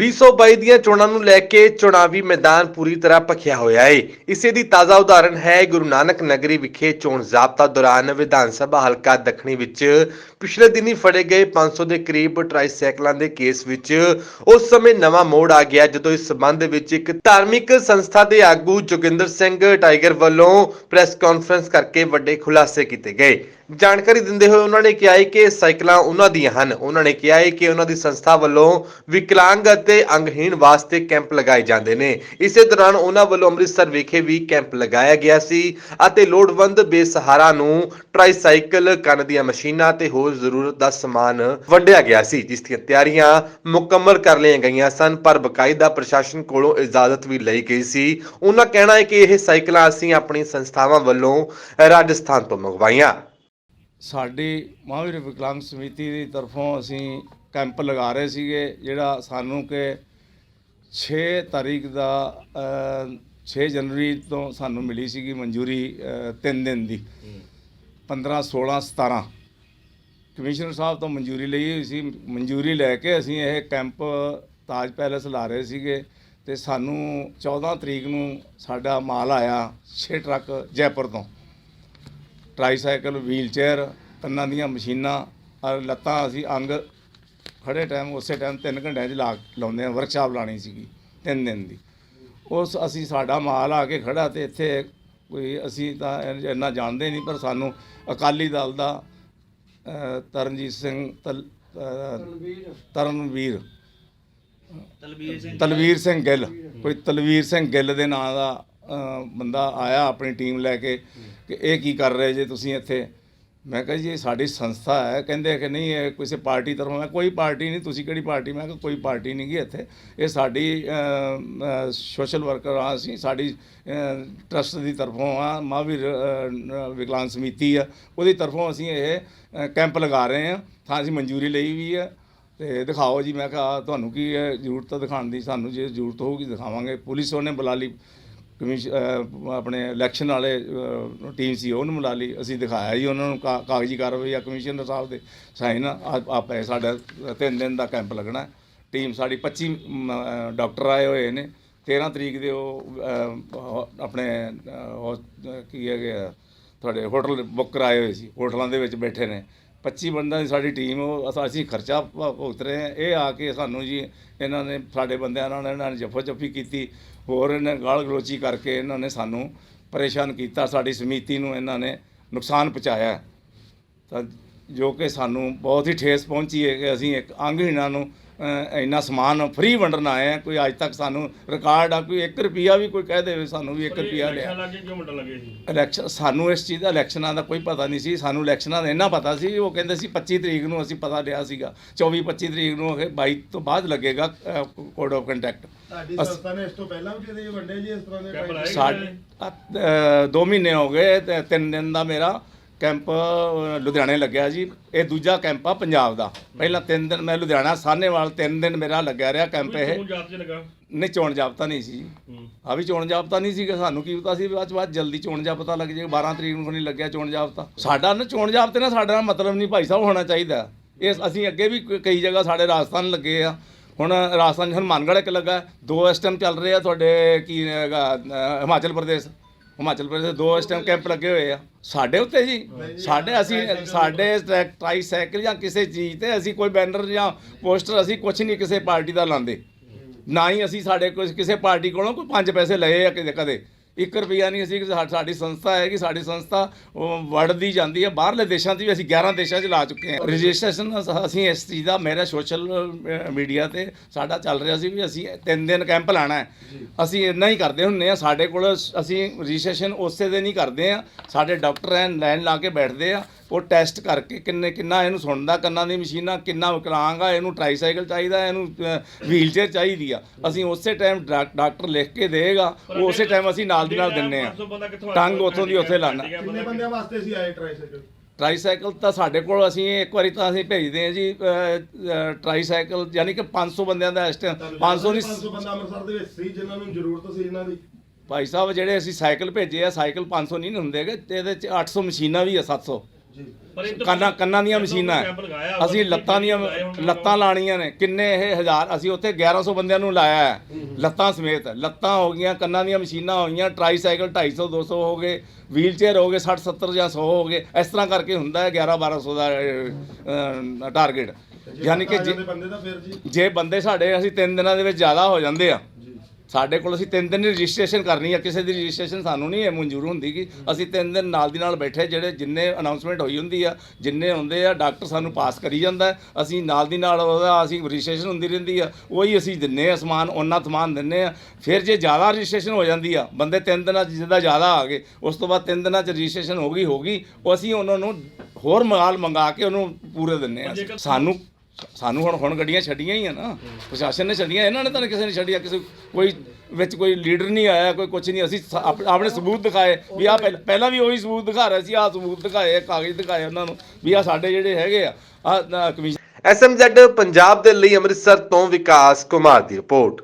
2022 ਦੀਆਂ ਚੋਣਾਂ ਨੂੰ ਲੈ ਕੇ ਚੁਣਾਵੀ ਮੈਦਾਨ ਪੂਰੀ ਤਰ੍ਹਾਂ ਭਖਿਆ ਹੋਇਆ ਏ। ਇਸੇ ਦੀ ਤਾਜ਼ਾ ਉਦਾਹਰਣ ਹੈ ਗੁਰੂ ਨਾਨਕ ਨਗਰੀ ਵਿਖੇ ਚੋਣ ਜ਼ਾਬਤਾ ਦੌਰਾਨ ਵਿਧਾਨ ਸਭਾ ਹਲਕਾ ਦੱਖਣੀ ਵਿੱਚ ਪਿਛਲੇ ਦਿਨੀ ਫੜੇ ਗਏ 500 ਦੇ ਕਰੀਬ ਟ੍ਰਾਈਸਾਈਕਲਾਂ ਦੇ ਕੇਸ ਵਿੱਚ ਉਸ ਸਮੇਂ ਨਵਾਂ ਮੋੜ ਆ ਗਿਆ ਜਦੋਂ ਇਸ ਸਬੰਧ ਵਿੱਚ ਇੱਕ ਧਾਰਮਿਕ ਸੰਸਥਾ ਦੇ ਆਗੂ ਜੋਗਿੰਦਰ ਸਿੰਘ ਟਾਈਗਰ ਵੱਲੋਂ ਪ੍ਰੈਸ ਕਾਨਫਰੰਸ ਕਰਕੇ ਵੱਡੇ ਖੁਲਾਸੇ ਕੀਤੇ ਗਏ। ਜਾਣਕਾਰੀ ਦਿੰਦੇ ਹੋਏ ਉਹਨਾਂ ਨੇ ਕਿਹਾ ਹੈ ਕਿ ਸਾਈਕਲਾਂ ਉਹਨਾਂ ਦੀਆਂ ਹਨ। ਉਹਨਾਂ ਨੇ ਕਿਹਾ ਹੈ ਕਿ ਉਹਨਾਂ ਦੀ ਸੰਸਥਾ ਵੱਲੋਂ ਵਿਕਲਾਂਗ ਅਤੇ ਅੰਗਹੀਣ ਵਾਸਤੇ ਕੈਂਪ ਲਗਾਏ ਜਾਂਦੇ ਨੇ। ਇਸੇ ਦੌਰਾਨ ਉਹਨਾਂ ਵੱਲੋਂ ਅੰਮ੍ਰਿਤਸਰ ਵਿਖੇ ਵੀ ਕੈਂਪ ਲਗਾਇਆ ਗਿਆ ਸੀ ਅਤੇ ਲੋੜਵੰਦ ਬੇਸਹਾਰਾ ਨੂੰ ਟ੍ਰਾਈਸਾਈਕਲ ਕੰਨ ਦੀਆਂ ਮਸ਼ੀਨਾਂ ਤੇ ਹੋਰ ਜ਼ਰੂਰਤ ਦਾ ਸਮਾਨ ਵੰਡਿਆ ਗਿਆ ਸੀ ਜਿਸ ਦੀਆਂ ਤਿਆਰੀਆਂ ਮੁਕੰਮਲ ਕਰ ਲਈਆਂ ਗਈਆਂ ਸਨ ਪਰ ਬਕਾਇਦਾ ਪ੍ਰਸ਼ਾਸਨ ਕੋਲੋਂ ਇਜਾਜ਼ਤ ਵੀ ਲਈ ਗਈ ਸੀ। ਉਹਨਾਂ ਕਹਿਣਾ ਹੈ ਕਿ ਇਹ ਸਾਈਕਲਾਂ ਅਸੀਂ ਆਪਣੀ ਸੰਸਥਾਵਾਂ ਵੱਲੋਂ ਰਾਜਸਥਾਨ ਤੋਂ ਮੰਗਵਾਈਆਂ। ਸਾਡੀ ਮਹਾਂਵੀਰ ਵਿਕਲਾਂਗ ਸਮਿਤੀ ਦੀ ਤਰਫੋਂ ਅਸੀਂ ਕੈਂਪ ਲਗਾ ਰਹੇ ਸੀਗੇ ਜਿਹੜਾ ਸਾਨੂੰ ਕਿ 6 ਤਾਰੀਖ ਦਾ ਅ, 6 ਜਨਵਰੀ ਤੋਂ ਸਾਨੂੰ ਮਿਲੀ ਸੀਗੀ ਮਨਜ਼ੂਰੀ 3 ਦਿਨ ਦੀ। 15 16 17 ਕਮਿਸ਼ਨਰ ਸਾਹਿਬ ਤੋਂ ਮਨਜ਼ੂਰੀ ਲਈ ਹੋਈ ਸੀ। ਮਨਜ਼ੂਰੀ ਲੈ ਕੇ ਅਸੀਂ ਇਹ ਕੈਂਪ ਤਾਜ ਪੈਲੇਸ ਲਾ ਰਹੇ ਸੀਗੇ ਤੇ ਸਾਨੂੰ 14 ਤਰੀਕ ਨੂੰ ਸਾਡਾ ਮਾਲ ਆਇਆ 6 ਟਰੱਕ ਜੈਪੁਰ ਤੋਂ। ਟ੍ਰਾਈਸਾਈਕਲ, ਵੀਲਚੇਅਰ, ਕੰਨਾਂ ਦੀਆਂ ਮਸ਼ੀਨਾਂ, ਔਰ ਲੱਤਾਂ ਅਸੀਂ ਅੰਗ ਖੜੇ ਟਾਈਮ ਉਸੇ ਟਾਈਮ 3 ਘੰਟਿਆਂ 'ਚ ਲਾ ਲਾਉਂਦੇ ਆ ਵਰਕਸ਼ਾਪ ਲਾਣੀ ਸੀਗੀ 3 ਦਿਨ ਦੀ। ਉਸ ਅਸੀਂ ਸਾਡਾ ਮਾਲ ਆ ਕੇ ਖੜਾ ਤੇ ਇੱਥੇ ਕੋਈ ਅਸੀਂ ਤਾਂ ਇੰਨਾ ਜਾਣਦੇ ਨਹੀਂ, ਪਰ ਸਾਨੂੰ ਅਕਾਲੀ ਦਲ ਦਾ ਤਰਨਜੀਤ ਸਿੰਘ ਤਲ ਅ, ਤਰਨਵੀਰ। ਤਲਵੀਰ ਸਿੰਘ ਗਿੱਲ। ਕੋਈ ਤਲਵੀਰ ਸਿੰਘ ਗਿੱਲ ਦੇ ਨਾਂ ਦਾ ਅ, ਬੰਦਾ ਆਇਆ ਆਪਣੀ ਟੀਮ ਲੈ ਕੇ ਕਿ ਇਹ ਕੀ ਕਰ ਰਹੇ ਜੇ ਤੁਸੀਂ ਇੱਥੇ? ਮੈਂ ਕਿਹਾ ਜੀ, ਇਹ ਸਾਡੀ ਸੰਸਥਾ ਹੈ। ਕਹਿੰਦੇ ਕਿ ਨਹੀਂ, ਇਹ ਕਿਸੇ ਪਾਰਟੀ ਤਰਫੋਂ। ਮੈਂ ਕੋਈ ਪਾਰਟੀ ਨਹੀਂ, ਤੁਸੀਂ ਕਿਹੜੀ ਪਾਰਟੀ? ਮੈਂ ਕਿਹਾ, ਕੋਈ ਪਾਰਟੀ ਨਹੀਂ ਗੀ ਇੱਥੇ। ਇਹ ਸਾਡੀ ਸੋਸ਼ਲ ਵਰਕਰ ਆ ਅਸੀਂ, ਸਾਡੀ ਟਰਸਟ ਦੀ ਤਰਫੋਂ ਆ, ਮਹਾਵੀਰ ਵਿਕਲਾਂਗ ਸਮਿਤੀ ਆ। ਉਹਦੀ ਤਰਫੋਂ ਅਸੀਂ ਇਹ ਕੈਂਪ ਲਗਾ ਰਹੇ ਹਾਂ ਤਾਂ ਅਸੀਂ ਮਨਜ਼ੂਰੀ ਲਈ ਵੀ ਹੈ ਤੇ ਦਿਖਾਓ ਜੀ, ਮੈਂ ਕਿਹਾ ਤੁਹਾਨੂੰ ਕੀ ਜ਼ਰੂਰਤ ਦਿਖਾਉਣ ਦੀ? ਸਾਨੂੰ ਜੇ ਜ਼ਰੂਰਤ ਹੋਊਗੀ, ਦਿਖਾਵਾਂਗੇ। ਪੁਲਿਸ ਉਹਨੇ ਬੁਲਾ ਲਈ। ਕਮਿਸ਼ ਆਪਣੇ ਇਲੈਕਸ਼ਨ ਵਾਲੇ ਟੀਮ ਸੀ ਉਹਨੂੰ ਮਿਲਾ ਲਈ ਅਸੀਂ ਦਿਖਾਇਆ ਜੀ ਉਹਨਾਂ ਨੂੰ ਕਾ- ਕਾਗਜ਼ੀ ਕਾਰਵਾਈ ਆ ਕਮਿਸ਼ਨਰ ਸਾਹਿਬ ਦੇ ਸਾਈਨ ਆਪੇ ਸਾਡਾ ਤਿੰਨ ਦਿਨ ਦਾ ਕੈਂਪ ਲੱਗਣਾ। ਟੀਮ ਸਾਡੀ 25 ਡਾਕਟਰ ਆਏ ਹੋਏ ਨੇ 13 ਤਰੀਕ ਦੇ ਉਹ ਆਪਣੇ ਅਹ, ਕੀ ਹੈਗੇ ਆ, ਤੁਹਾਡੇ ਹੋਟਲ ਬੁੱਕ ਕਰਾਏ ਹੋਏ ਸੀ ਹੋਟਲਾਂ ਦੇ ਵਿੱਚ ਬੈਠੇ ਨੇ। 25 ਬੰਦਿਆਂ ਦੀ ਸਾਡੀ ਟੀਮ, ਉਹ ਅਸੀਂ ਖਰਚਾ ਭ- ਭੁਗਤ ਰਹੇ ਹਾਂ ਇਹ ਆ ਕੇ ਸਾਨੂੰ ਜੀ ਇਹਨਾਂ ਨੇ, ਸਾਡੇ ਬੰਦਿਆਂ ਨਾਲ ਇਹਨਾਂ ਨੇ ਜੱਫੋ ਜੱਫੀ ਕੀਤੀ, ਹੋਰ ਇਹਨਾਂ ਗਾਲ ਗਲੋਚੀ ਕਰਕੇ ਇਹਨਾਂ ਨੇ ਸਾਨੂੰ ਪਰੇਸ਼ਾਨ ਕੀਤਾ, ਸਾਡੀ ਸਮਿਤੀ ਨੂੰ ਇਹਨਾਂ ਨੇ ਨੁਕਸਾਨ ਪਹੁੰਚਾਇਆ ਹੈ। ਤਾਂ ਜੋ ਕਿ ਸਾਨੂੰ ਬਹੁਤ ਹੀ ਠੇਸ ਪਹੁੰਚੀ ਹੈ ਕਿ ਅਸੀਂ ਇੱਕ ਅੰਗਹੀਣਾਂ ਨੂੰ ਇੰਨਾ ਸਮਾਨ ਫ੍ਰੀ ਵੰਡਣ ਆਏ ਆ ਕੋਈ ਅੱਜ ਤੱਕ ਸਾਨੂੰ ਰਿਕਾਰਡ ਆ ਕੋਈ 1 ਰੁਪਿਆ ਵੀ ਕੋਈ ਕਹਿ ਦੇਵੇ ਸਾਨੂੰ ਵੀ 1 ਰੁਪਿਆ ਲਿਆ। ਇਲੈਕਸ਼ਨ ਸਾਨੂੰ ਇਸ ਚੀਜ਼ ਦਾ ਇਲੈਕਸ਼ਨਾਂ ਦਾ ਕੋਈ ਪਤਾ ਨਹੀਂ ਸੀ ਸਾਨੂੰ ਇਲੈਕਸ਼ਨਾਂ ਦਾ ਇੰਨਾ ਪਤਾ ਸੀ ਉਹ ਕਹਿੰਦੇ ਸੀ 25 ਤਰੀਕ ਨੂੰ ਅਸੀਂ ਪਤਾ ਲਿਆ ਸੀਗਾ। 24 25 ਤਰੀਕ ਨੂੰ ਇਹ 22 ਤੋਂ ਬਾਅਦ ਲੱਗੇਗਾ ਕੋਡ ਆਫ ਕੰਟੈਕਟ ਅਸ- ਸੰਸਥਾ ਨੇ ਇਸ ਤੋਂ ਪਹਿਲਾਂ ਵੀ ਕਦੇ ਵੰਡੇ ਜੀ ਇਸ ਤਰ੍ਹਾਂ ਦੇ ਸਾਡੇ ਦੋ ਮਹੀਨੇ ਹੋ ਗਏ ਤੇ ਤਿੰਨ ਦਿਨ ਦਾ ਮੇਰਾ ਕੈਂਪ ਲੁਧਿਆਣੇ ਲੱਗਿਆ ਜੀ। ਇਹ ਦੂਜਾ ਕੈਂਪ ਆ ਪੰਜਾਬ ਦਾ। ਪਹਿਲਾਂ ਤਿੰਨ ਦਿਨ ਮੈਂ ਲੁਧਿਆਣਾ ਸਾਹਨੇਵਾਲ ਤਿੰਨ ਦਿਨ ਮੇਰਾ ਲੱਗਿਆ ਰਿਹਾ ਕੈਂਪ ਇਹ। ਨਹੀਂ ਚੋਣ ਜਾਬਤਾ ਨਹੀਂ ਸੀ ਜੀ। ਆ ਵੀ ਚੋਣ ਜਾਬਤਾ ਨਹੀਂ ਸੀਗਾ। ਸਾਨੂੰ ਕੀ ਪਤਾ ਸੀ ਬਾਅਦ ਬਾਅਦ ਜਲਦੀ ਚੋਣ ਜਾਬਤਾ ਲੱਗ ਜਾਏਗਾ। 12 ਤਰੀਕ ਨੂੰ ਨਹੀਂ ਲੱਗਿਆ ਚੋਣ ਜਾਬਤਾ। ਸਾਡਾ ਨਾ ਚੋਣ ਜਾਬਤੇ ਨਾਲ ਸਾਡਾ ਨਾਲ ਮਤਲਬ ਨਹੀਂ ਭਾਈ ਸਾਹਿਬ ਹੋਣਾ ਚਾਹੀਦਾ। ਇਹ ਅਸੀਂ ਅੱਗੇ ਵੀ ਕਈ ਜਗ੍ਹਾ ਸਾਡੇ ਰਾਜਸਥਾਨ ਲੱਗੇ ਆ। ਹੁਣ ਰਾਜਸਥਾਨ ਹਨੂੰਮਾਨਗੜ੍ਹ ਇੱਕ ਲੱਗਾ। ਦੋ ਇਸ ਟਾਈਮ ਚੱਲ ਰਹੇ ਆ ਤੁਹਾਡੇ ਕੀ ਹਿਮਾਚਲ ਪ੍ਰਦੇਸ਼। ਹਿਮਾਚਲ ਪ੍ਰਦੇਸ਼ ਦੇ ਦੋ ਇਸ ਟਾਈਮ ਕੈਂਪ ਲੱਗੇ ਹੋਏ ਆ। ਸਾਡੇ ਉੱਤੇ ਜੀ। ਸਾਡੇ ਅਸੀਂ ਸਾਡੇ ਟਰੈਕ ਟ੍ਰਾਈਸਾਈਕਲ ਜਾਂ ਕਿਸੇ ਚੀਜ਼ ਤੇ ਅਸੀਂ ਕੋਈ ਬੈਨਰ ਜਾਂ ਪੋਸਟਰ ਅਸੀਂ ਕੁਝ ਨਹੀਂ ਕਿਸੇ ਪਾਰਟੀ ਦਾ ਲਾਉਂਦੇ। ਨਾ ਹੀ ਅਸੀਂ ਸਾਡੇ ਕੋਈ ਕਿਸੇ ਪਾਰਟੀ ਕੋਲੋਂ ਕੋਈ 5 ਪੈਸੇ ਲਏ ਆ ਕਿਤੇ ਕਦੇ। 1 ਰੁਪਿਆ ਨਹੀਂ ਅਸੀਂ ਸਾਡੀ ਸੰਸਥਾ ਹੈ ਕਿ ਸਾਡੀ ਸੰਸਥਾ ਵੜਦੀ ਜਾਂਦੀ ਹੈ। ਬਾਹਰਲੇ ਦੇਸ਼ਾਂ 'ਚ ਵੀ ਅਸੀਂ 11 ਦੇਸ਼ਾਂ 'ਚ ਲਾ ਚੁੱਕੇ ਹਾਂ। ਰਜਿਸਟ੍ਰੇਸ਼ਨ ਅਸੀਂ ਇਸ ਚੀਜ਼ ਦਾ ਮੇਰਾ ਸੋਸ਼ਲ ਮੀਡੀਆ ਤੇ ਸਾਡਾ ਚੱਲ ਰਿਹਾ ਸੀ ਵੀ ਅਸੀਂ ਤਿੰਨ ਦਿਨ ਕੈਂਪ ਲਾਣਾ ਹੈ। ਅਸੀਂ ਇੰਨਾ ਹੀ ਕਰਦੇ ਹੁੰਨੇ ਆ ਸਾਡੇ ਕੋਲ ਅਸੀਂ ਰਜਿਸਟ੍ਰੇਸ਼ਨ ਉਸੇ ਦਿਨ ਹੀ ਕਰਦੇ ਆ ਸਾਡੇ ਡਾਕਟਰ ਐ ਲਾਈਨ ਲਾ ਕੇ ਬੈਠਦੇ ਆ ਉਹ ਟੈਸਟ ਕਰਕੇ ਕਿੰਨੇ ਕਿੰਨਾ ਇਹਨੂੰ ਸੁਣਦਾ ਕੰਨਾਂ ਦੀ ਮਸ਼ੀਨਾਂ ਕਿੰਨਾ ਵਿਕਲਾਂਗ ਇਹਨੂੰ ਟ੍ਰਾਈਸਾਈਕਲ ਚਾਹੀਦਾ ਇਹਨੂੰ ਵੀਲ ਚੇਅਰ ਚਾਹੀਦੀ ਆ। ਅਸੀਂ ਉਸੇ ਟਾਈਮ ਡਾਕਟਰ ਲਿਖ ਕੇ ਦੇਗਾ ਉਸੇ ਟਾਈਮ ਅਸੀਂ ਨਾਲ ਦੀ ਨਾਲ ਦਿੰਨੇ ਆ। 500 ਬੰਦਾ ਕਿੱਥੋਂ ਟੰਗ ਉੱਥੋਂ ਦੀ ਉੱਥੇ ਲਾਉਣਾ। ਕਿੰਨੇ ਬੰਦਿਆਂ ਵਾਸਤੇ ਸੀ ਆਏ ਟ੍ਰਾਈਸਾਈਕਲ ਟ੍ਰਾਈਸਾਈਕਲ ਤਾਂ ਸਾਡੇ ਕੋਲ ਅਸੀਂ ਇੱਕ ਵਾਰੀ ਤਾਂ ਅਸੀਂ ਭੇਜਦੇ ਹਾਂ ਜੀ ਟ੍ਰਾਈਸਾਈਕਲ ਯਾਨੀ ਕਿ 500 ਬੰਦਿਆਂ ਦਾ ਇਸ ਟਾਈਮ 500 ਦੀ 500 ਬੰਦਾ ਅੰਮ੍ਰਿਤਸਰ ਦੇ ਵਿੱਚ ਸੀ ਜਿਨ੍ਹਾਂ ਨੂੰ ਜ਼ਰੂਰਤ ਸੀ ਇਹਨਾਂ ਦੀ। ਭਾਈ ਸਾਹਿਬ ਜਿਹੜੇ ਅਸੀਂ ਸਾਈਕਲ ਭੇਜੇ ਆ ਸਾਈਕਲ 500 ਨਹੀਂ ਹੁੰਦੇਗੇ ਤੇ ਇਹਦੇ ਚ 800 ਮਸ਼ੀਨਾਂ ਵੀ ਆ 700 ਜੀ ਪਰ ਇਹ ਤੋਂ ਕੰਨਾਂ ਕੰਨਾਂ ਦੀਆਂ ਮਸ਼ੀਨਾਂ ਹੈ। ਅਸੀਂ ਲੱਤਾਂ ਦੀਆਂ ਲੱਤਾਂ ਲਾਣੀਆਂ ਨੇ। ਕਿੰਨੇ ਇਹ ਹਜ਼ਾਰ? ਅਸੀਂ ਉੱਥੇ 1100 ਬੰਦਿਆਂ ਨੂੰ ਲਾਇਆ ਹੈ। ਲੱਤਾਂ ਸਮੇਤ। ਲੱਤਾਂ ਹੋ ਗਈਆਂ ਕੰਨਾਂ ਦੀਆਂ ਮਸ਼ੀਨਾਂ ਹੋਈਆਂ ਟ੍ਰਾਈਸਾਈਕਲ 250 200 ਹੋ ਗਏ ਵੀਲ ਚੇਅਰ ਹੋ ਗਏ 60 70 ਜਾਂ 100 ਹੋ ਗਏ। ਇਸ ਤਰ੍ਹਾਂ ਕਰਕੇ ਹੁੰਦਾ ਹੈ 11 1200 ਦਾ ਟਾਰਗੇਟ ਯਾਨੀ ਕਿ ਜੇ- ਬੰਦੇ ਸਾਡੇ ਅਸੀਂ 3 ਦਿਨਾਂ ਦੇ ਵਿੱਚ ਜ਼ਿਆਦਾ ਹੋ ਜਾਂਦੇ ਆ ਸਾਡੇ ਕੋਲ ਅਸੀਂ 3 ਦਿਨ ਦੀ ਰਜਿਸਟ੍ਰੇਸ਼ਨ ਕਰਨੀ ਆ ਕਿਸੇ ਦੀ ਰਜਿਸਟ੍ਰੇਸ਼ਨ ਸਾਨੂੰ ਨਹੀਂ ਇਹ ਮਨਜ਼ੂਰ ਹੁੰਦੀ ਕਿ ਅਸੀਂ 3 ਦਿਨ ਨਾਲ ਦੀ ਨਾਲ ਬੈਠੇ ਜਿਹੜੇ ਜਿੰਨੇ ਅਨਾਉਂਸਮੈਂਟ ਹੋਈ ਹੁੰਦੀ ਆ ਜਿੰਨੇ ਹੁੰਦੇ ਆ ਡਾਕਟਰ ਸਾਨੂੰ ਪਾਸ ਕਰੀ ਜਾਂਦਾ ਅਸੀਂ ਨਾਲ ਦੀ ਨਾਲ ਉਹਦਾ ਅਸੀਂ ਰਜਿਸਟ੍ਰੇਸ਼ਨ ਹੁੰਦੀ ਰਹਿੰਦੀ ਆ ਉਹੀ ਅਸੀਂ ਦਿੰਨੇ ਆ ਸਮਾਨ ਉਹਨਾਂ ਸਮਾਨ ਦਿੰਨੇ ਆ ਫਿਰ ਜੇ ਜ਼ਿਆਦਾ ਰਜਿਸਟ੍ਰੇਸ਼ਨ ਹੋ ਜਾਂਦੀ ਆ ਬੰਦੇ 3 ਦਿਨਾਂ 'ਚ ਜਿੱਦਾਂ ਜ਼ਿਆਦਾ ਆ ਗਏ ਉਸ ਤੋਂ ਬਾਅਦ 3 ਦਿਨਾਂ 'ਚ ਰਜਿਸਟ੍ਰੇਸ਼ਨ ਹੋ ਗਈ ਹੋ ਗਈ ਉਹ ਅਸੀਂ ਉਹਨਾਂ ਨੂੰ ਹੋਰ ਮਾਲ ਮੰਗਾ ਕੇ ਉਹਨੂੰ ਪੂਰੇ ਦਿੰਨੇ ਆ ਸਾਨੂੰ ਸਾਨੂੰ ਹੁਣ ਹੁਣ ਗੱਡੀਆਂ ਛੱਡੀਆਂ ਹੀ ਆ ਨਾ। ਪ੍ਰਸ਼ਾਸਨ ਨੇ ਛੱਡੀਆਂ ਇਹਨਾਂ ਨੇ ਤਾਂ ਕਿਸੇ ਨੇ ਛੱਡੀਆਂ ਕਿਸੇ ਕੋਈ ਵਿੱਚ ਕੋਈ ਲੀਡਰ ਨਹੀਂ ਆਇਆ ਕੋਈ ਕੁਝ ਨਹੀਂ। ਅਸੀਂ ਸ- ਆਪ- ਆਪਣੇ ਸਬੂਤ ਦਿਖਾਏ ਵੀ ਆ ਪਹਿਲਾਂ ਵੀ ਉਹੀ ਸਬੂਤ ਦਿਖਾ ਰਿਹਾ ਸੀ ਆ ਸਬੂਤ ਦਿਖਾਏ ਆ, ਕਾਗਜ਼ ਦਿਖਾਏ ਉਹਨਾਂ ਨੂੰ ਵੀ ਆ ਸਾਡੇ ਜਿਹੜੇ ਹੈਗੇ ਆ ਆ ਕਮਿਸ਼ਨ ਐਸਐਮਜ਼ੈਡ ਪੰਜਾਬ ਦੇ ਲਈ ਅੰਮ੍ਰਿਤਸਰ ਤੋਂ ਵਿਕਾਸ ਕੁਮਾਰ ਦੀ ਰਿਪੋਰਟ।